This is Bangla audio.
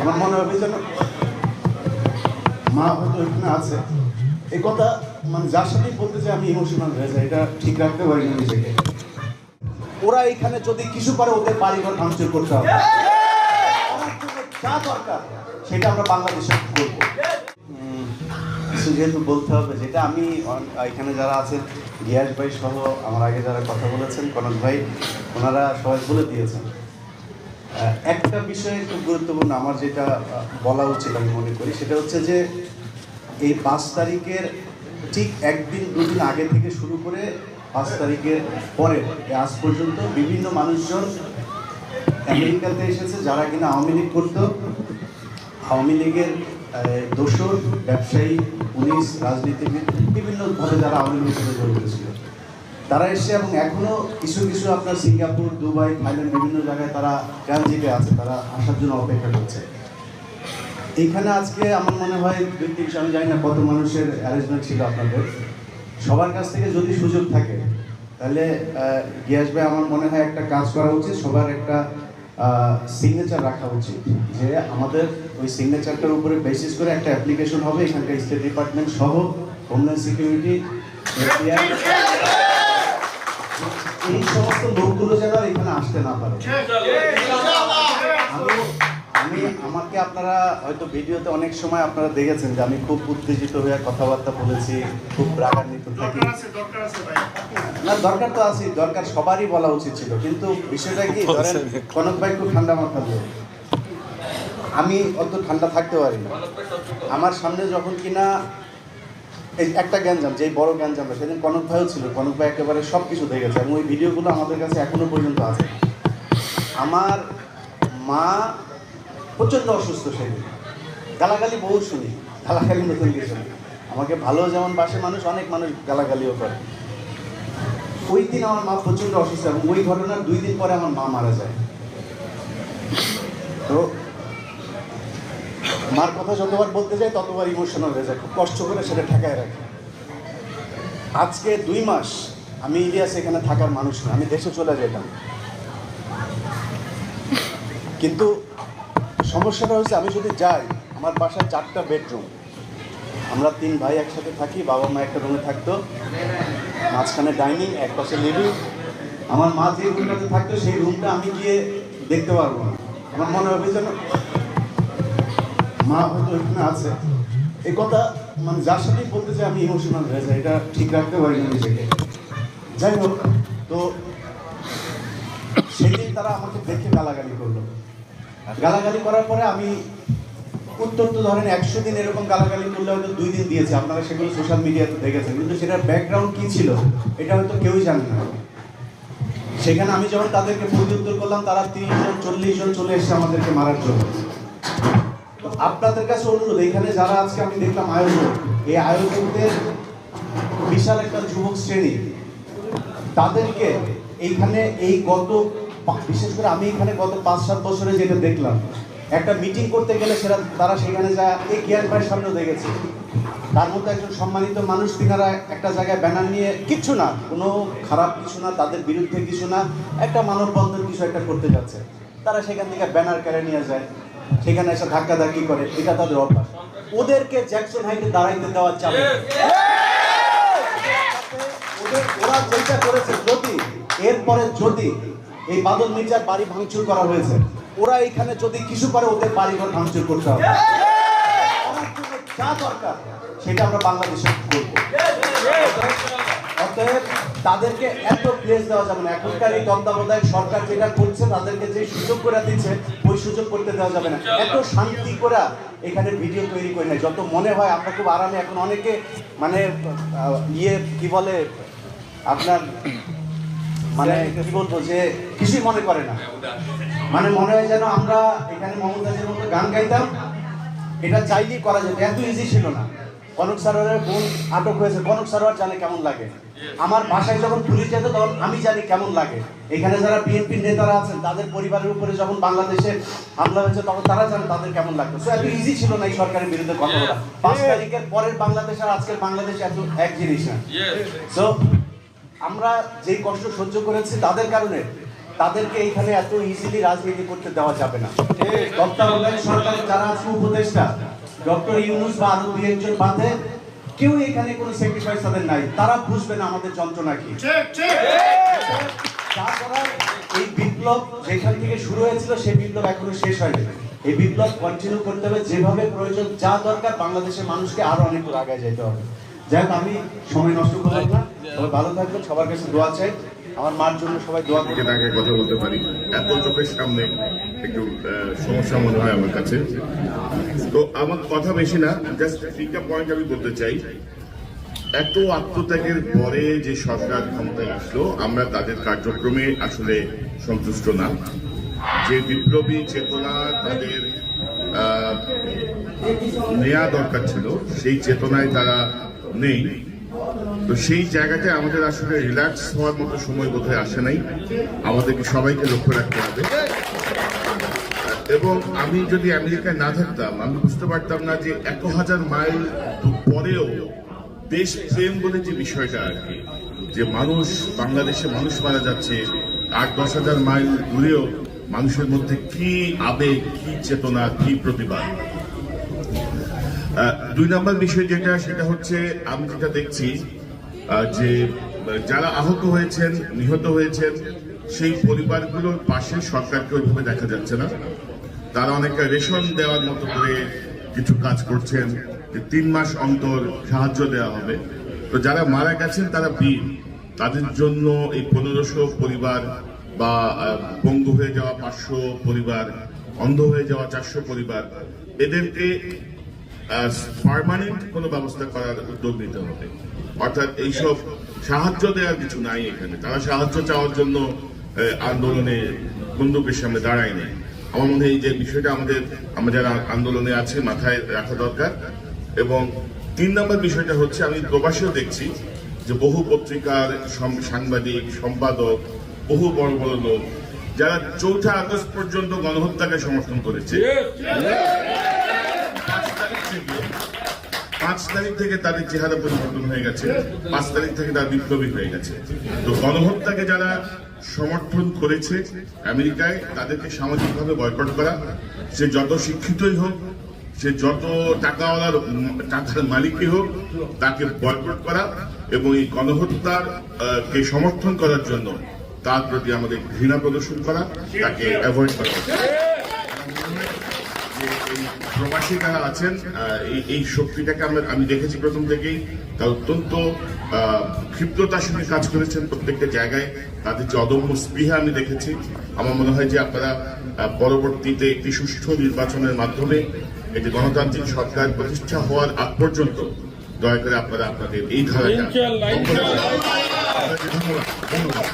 আমার মনে হবে যেন মা হয়তো এখানে আছে। এই কথা মানে যার সাথেই বলতে চাই, আমি ইমোশনাল হয়ে যাই, এটা ঠিক রাখতে পারি না নিজেকে। ওরা এখানে যদি কিছু করে, ওদের বাড়িঘর ভাঙচুর করতে হবে। যা দরকার, সেটা আমরা বাংলাদেশে করব। যেহেতু বলতে হবে, যেটা আমি, এখানে যারা আছেন, গিয়াস ভাই সহ আমার আগে যারা কথা বলেছেন, কনক ভাই, ওনারা সবাই বলে দিয়েছেন। একটা বিষয়ে খুব গুরুত্বপূর্ণ আমার যেটা বলা উচিত আমি মনে করি, সেটা হচ্ছে যে এই পাঁচ তারিখের ঠিক একদিন, দুদিন আগে থেকে শুরু করে পাঁচ তারিখের পরে আজ পর্যন্ত বিভিন্ন মানুষজন আমেরিকাতে এসেছে যারা কিনা আওয়ামী লীগ করতো। আওয়ামী লীগের দোসর ব্যবসায়ী, পুলিশ, রাজনীতিবিদ বিভিন্নভাবে যারা আওয়ামী লীগের সাথে জড়িত ছিল। তারা এসে এবং এখনও কিছু কিছু আপনার সিঙ্গাপুর, দুবাই, থাইল্যান্ড বিভিন্ন জায়গায় তারা ট্রানজিটে আছে, তারা আসার জন্য অপেক্ষা করছে। এইখানে আজকে আমার মনে হয় দুই আমি জানি না কত মানুষের অ্যারেঞ্জমেন্ট ছিল আপনাদের। সবার কাছ থেকে যদি সুযোগ থাকে, তাহলে গিয়াস ভাই, আমার মনে হয় একটা কাজ করা উচিত, সবার একটা সিগনেচার রাখা উচিত। যে আমাদের ওই সিগনেচারটার উপরে বেসিস করে একটা অ্যাপ্লিকেশন হবে, এখানকার স্টেট ডিপার্টমেন্ট সহ হোমল্যান্ড সিকিউরিটি এই সমস্ত লোকগুলো যেন এখানে আসতে না পারে। আমি আমি আমাকে আপনারা হয়তো ভিডিওতে অনেক সময় আপনারা দেখেছেন যে আমি খুব উত্তেজিত হয়ে কথাবার্তা বলেছি খুব রাগান্বিত থাকি। না দরকার তো আছে দরকার সবারই বলা উচিত ছিল। কিন্তু বিষয়টা কি ধরেন কনক ভাই খুব ঠান্ডা মাথা দিয়ে। আমি অত ঠান্ডা থাকতে পারি না। আমার সামনে যখন কিনা এই একটা গ্যাঞ্জাম, যেই বড় গ্যাঞ্জামটা, সেদিন কনক ভাইও ছিল, কনক ভাই একেবারে সব কিছু দেখেছে এবং ওই ভিডিওগুলো আমাদের কাছে এখনও পর্যন্ত আছে। আমার মা প্রচণ্ড অসুস্থ সেদিন। গালাগালি বহু শুনি, গালাগালি নতুন কিছু। আমাকে ভালো যেমন বাসে মানুষ, অনেক মানুষ গালাগালিও করে। ওই দিন আমার মা প্রচণ্ড অসুস্থ এবং ওই ঘটনার দুই দিন পরে আমার মা মারা যায়। তো মার কথা যতবার বলতে যাই, ততবার ইমোশনাল হয়ে যায়। খুব কষ্ট করে সেটা ঠেকায় রাখি। আজকে দুই মাস আমি ইলিয়াস এখানে থাকার মানুষ না, আমি দেশে চলে যেতাম। কিন্তু সমস্যাটা হচ্ছে আমি যদি যাই, আমার বাসায় চারটা বেডরুম আমরা তিন ভাই একসাথে থাকি, বাবা মা একটা রুমে থাকতো। মাঝখানে ডাইনিং এক পাশে লিভিং আমার মা যে রুমটাতে থাকতো, সেই রুমটা আমি গিয়ে দেখতে পারব না। আমার মনে হবে যেন মা হয়তো এখানে আছে। এই কথা মানে যার সাথেই বলতে চাই, আমি ইমোশনাল হয়ে যাই। এটা ঠিক রাখতে পারি না নিজেকে। যাই হোক, তো সেদিন তারা আমাকে দেখে গালাগালি করল। গালাগালি করার পরে আমি উত্তর তো ধরেন একশো দিন এরকম গালাগালি করলে হয়তো দুই দিন দিয়েছে। আপনারা সেগুলো সোশ্যাল মিডিয়াতে দেখেছেন। কিন্তু সেটার ব্যাকগ্রাউন্ড কি ছিল, এটা হয়তো কেউই জানে না। সেখানে আমি যখন তাদেরকে প্রতি উত্তর করলাম, তারা তিরিশ জন, চল্লিশ জন চলে এসেছে আমাদেরকে মারার জন্য। আপনাদের কাছে অনুরোধ, এখানে যারা আজকে আমি দেখলাম আয়োজক, এই আয়োজকদের বিশাল একটা যুবক শ্রেণি, তাদেরকে এইখানে এই গত বিশেষ করে আমি এখানে গত পাঁচ সাত বছরে যেটা দেখলাম, একটা মিটিং করতে গেলে সেটা তারা সেখানে যায় এই গিয়ার ভাইয়ের সামনেও দেখেছে তার মধ্যে একজন সম্মানিত মানুষ, তিনারা একটা জায়গায় ব্যানার নিয়ে কিচ্ছু না, কোনো খারাপ কিছু না, তাদের বিরুদ্ধে কিছু না, একটা মানববন্ধন কিছু একটা করতে যাচ্ছে। তারা সেখান থেকে ব্যানার কেড়ে নিয়ে যায়। সেখানে এসে ধাক্কাধাক্কি করে, এটা তাদের অভ্যাস। ওদেরকে জ্যাকসন হাইটে দাঁড়াইতে দেওয়া যাবে ওরা যেটা করেছে যদি, এরপরে যদি এই বাদল মির্জার বাড়ি ভাঙচুর করা হয়েছে, ওরা এখানে যদি কিছু করে, ওদের বাড়িঘর ভাঙচুর করতে হবে। যা দরকার, সেটা আমরা বাংলাদেশে করব। তাদেরকে এত প্লেস দেওয়া যাবে না। এখনকার এই তত্ত্বাবধায়ক সরকার যেটা করছে, তাদেরকে যে সুযোগ করে দিচ্ছে, ওই সুযোগ করতে দেওয়া যাবে না। এত শান্তি করা এখানে ভিডিও তৈরি করে নেয়। যত মনে হয়, আমরা খুব আরামে এখন অনেকে মানে ইয়ে কি বলে, আপনার মানে কি বলব যে, কিছুই মনে করে না। মানে মনে হয় যেন আমরা এখানে মমতাজের মতো গান গাইতাম। এটা চাইলেই করা যেত। এত ইজি ছিল না। কনক সারোয়ারের বোন আটক হয়েছে। কনক সারোয়ার জানে কেমন লাগে? আমার বাসায় যখন পুলিশ যেত তখন আমি জানি কেমন লাগে। এখানে যারা বিএনপির নেতারা আছেন তাদের পরিবারের উপরে যখন বাংলাদেশে হামলা হয়েছে তখন তারা জানে তাদের কেমন লাগতো। সো এত ইজি ছিল না এই সরকারের বিরুদ্ধে কথা বলা। পাঁচ তারিখের পরের বাংলাদেশ আর আজকের বাংলাদেশ এত এক জিনিস না। সো আমরা যেই কষ্ট সহ্য করেছি তাদের কারণে তাদেরকে এখানে এত ইজিলি রাজনীতি করতে দেওয়া যাবে না। তত্ত্বাবধায়ক সরকার যারা আছে উপদেষ্টা ডক্টর ইউনুস বা আরও দুই একজন বাদে কেউ এখানে কোনো স্যাক্রিফাইস তাদের নাই। তারা বুঝবে না আমাদের যন্ত্রণা কি। যা করার এই বিপ্লব যেখান থেকে শুরু হয়েছিল সেই বিপ্লব এখনও শেষ হয়নি। এই বিপ্লব কন্টিনিউ করতে হবে যেভাবে প্রয়োজন যা দরকার বাংলাদেশের মানুষকে আরও অনেক দূর আগে যেতে হবে। যাই হোক আমি সময় নষ্ট করলাম না। সবাই ভালো থাকবেন সবার কাছে দোয়া চাই। আমার মার জন্য সবাই দোয়া করবেন থেকে তাকে কথা বলতে পারি। এত লোকের সামনে একটু সমস্যা মনে হয় আমার কাছে। তো আমার কথা বেশি না জাস্ট তিনটা পয়েন্ট আমি বলতে চাই। এত আত্মত্যাগের পরে যে সরকার ক্ষমতায় আসলো, আমরা তাদের কার্যক্রমে আসলে সন্তুষ্ট না। যে বিপ্লবী চেতনা তাদের নেওয়া দরকার ছিল, সেই চেতনায় তারা নেই। তো সেই জায়গাটায় আমাদের আসলে রিল্যাক্স হওয়ার মতো সময় বোধহয় আসে নাই। আমাদেরকে সবাইকে লক্ষ্য রাখতে হবে। এবং আমি যদি আমেরিকায় না থাকতাম, আমি বুঝতে পারতাম না যে এত হাজার মাইল পরেও দেশ প্রেম বলে যে বিষয়টা আর কি, যে মানুষ বাংলাদেশে মানুষ মারা যাচ্ছে আট দশ হাজার মাইল দূরেও মানুষের মধ্যে কি আবেগ, কি চেতনা, কি প্রতিবাদ দুই নম্বর বিষয় যেটা, সেটা হচ্ছে আমি যেটা দেখছি যে যারা আহত হয়েছেন, নিহত হয়েছেন, সেই পরিবারগুলোর পাশে সরকারকে ওইভাবে দেখা যাচ্ছে না। তারা অনেকটা রেশন দেওয়ার মতো করে কিছু কাজ করছেন, যে তিন মাস অন্তর সাহায্য দেওয়া হবে। তো যারা মারা গেছেন, তারা বীর। তাদের জন্য এই পনেরোশো পরিবার বা পঙ্গু হয়ে যাওয়া, পাঁচশো পরিবার, অন্ধ হয়ে যাওয়া, চারশো পরিবার, এদেরকে পার্মানেন্ট কোনো ব্যবস্থা করার উদ্যোগ নিতে হবে। অর্থাৎ এইসব সাহায্য দেওয়ার কিছু নাই এখানে। তারা সাহায্য চাওয়ার জন্য আন্দোলনে বন্দুকের সামনে দাঁড়ায় নেই আমার মনে হয় এই যে বিষয়টা আমাদের আমরা যারা আন্দোলনে আছে মাথায় রাখা দরকার। এবং তিন নম্বর বিষয়টা হচ্ছে আমি প্রবাসেও দেখছি যে বহু পত্রিকার সাংবাদিক সম্পাদক বহু বড় বড় লোক যারা চৌঠা আগস্ট পর্যন্ত গণহত্যাকে সমর্থন করেছে। পাঁচ তারিখ থেকে তাদের চেহারা পরিবর্তন হয়ে গেছে। পাঁচ তারিখ থেকে তারা বিপ্লবী হয়ে গেছে। তো গণহত্যাকে যারা সমর্থন করেছে আমেরিকায়, তাদেরকে সামাজিকভাবে বয়কট করা। সে যত শিক্ষিতই হোক, সে যত টাকাওয়ালার, টাকার মালিকই হোক, তাকে বয়কট করা এবং এই গণহত্যার কে সমর্থন করার জন্য তার প্রতি আমাদের ঘৃণা প্রদর্শন করা, তাকে অ্যাভয়েড করা। যে এই প্রবাসী যারা আছেন এই শক্তিটাকে আমরা আমি দেখেছি প্রথম থেকেই তারা অত্যন্ত ক্ষিপ্রতার সঙ্গে কাজ করেছেন প্রত্যেকটা জায়গায়। তাদের যে অদম্য স্পৃহা আমি দেখেছি। আমার মনে হয় যে আপনারা পরবর্তীতে একটি সুষ্ঠু নির্বাচনের মাধ্যমে একটি গণতান্ত্রিক সরকার প্রতিষ্ঠা হওয়ার আগ পর্যন্ত দয়া করে আপনারা আপনাদের এই ধারাটা ধন্যবাদ।